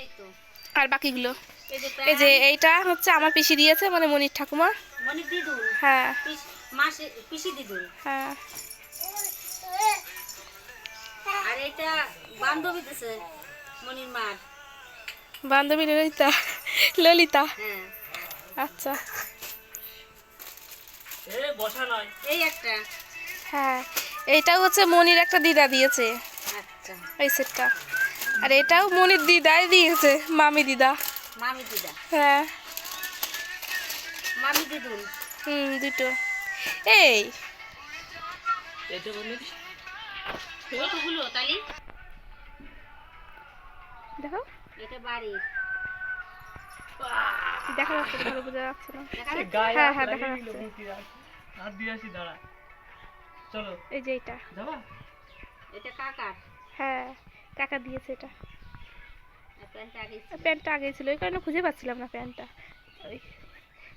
এই তো আর বাকিগুলো? এই যে এইটা হচ্ছে আমার পিসি দিয়েছে মানে মনির ঠাকুমা। হ্যাঁ। পিসি দিদুন হ্যাঁ। আর এটা বান্ধবী দিছে মনির মার। বান্ধবী ললিতা ললিতা। হ্যাঁ। আচ্ছা। এই একটা। হ্যাঁ। এইটাও হচ্ছে মনির একটা দিদা দিয়েছে। আচ্ছা। এই সেটটা। আর এটাও মনির দিদাই দিয়েছে মামি দিদা। মামি দিদা? হ্যাঁ। মামি দিদুন? হুম দুটো। এই। দেখো। এটা বাড়ির দেখা যাচ্ছে ভালো বোঝা যাচ্ছে না। হ্যাঁ হ্যাঁ দেখা যাচ্ছে। হাত দিয়ে আসি দাঁড়া। চলো। এই যে এটা। যাবা? এটা কাকার। হ্যাঁ। কাকা দিয়েছে এটা। প্যান্টটা আগে ছিল। ওই কারণে খুঁজে পাচ্ছিলাম না প্যান্টটা। ওই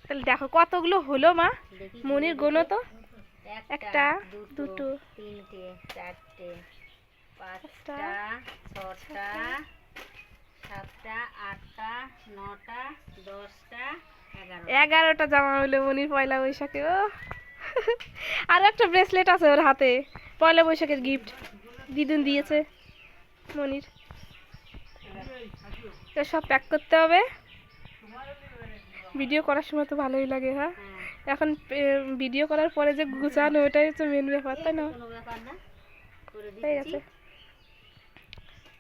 তাহলে দেখো কতগুলো হলো মা। মনির গোনো তো। একটা দুটো তিনটে চারটে পাঁচটা পাঁচটা, ছটা সাতটা আটটা নটা দশটা এগারোটা জামা হলো মনির পয়লা বৈশাখে ও। আর একটা ব্রেসলেট আছে ওর হাতে। পয়লা বৈশাখের গিফট। দিদুন দিয়েছে। মনির। তো সব প্যাক করতে হবে। ভিডিও করার সময় তো ভালোই লাগে হ্যাঁ? এখন ভিডিও করার পরে যে গুছানো, ওটাই তো মেন ব্যাপার, তাই না?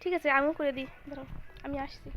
ঠিক আছে, আমিও করে দিই। ধরো আমি আসছি।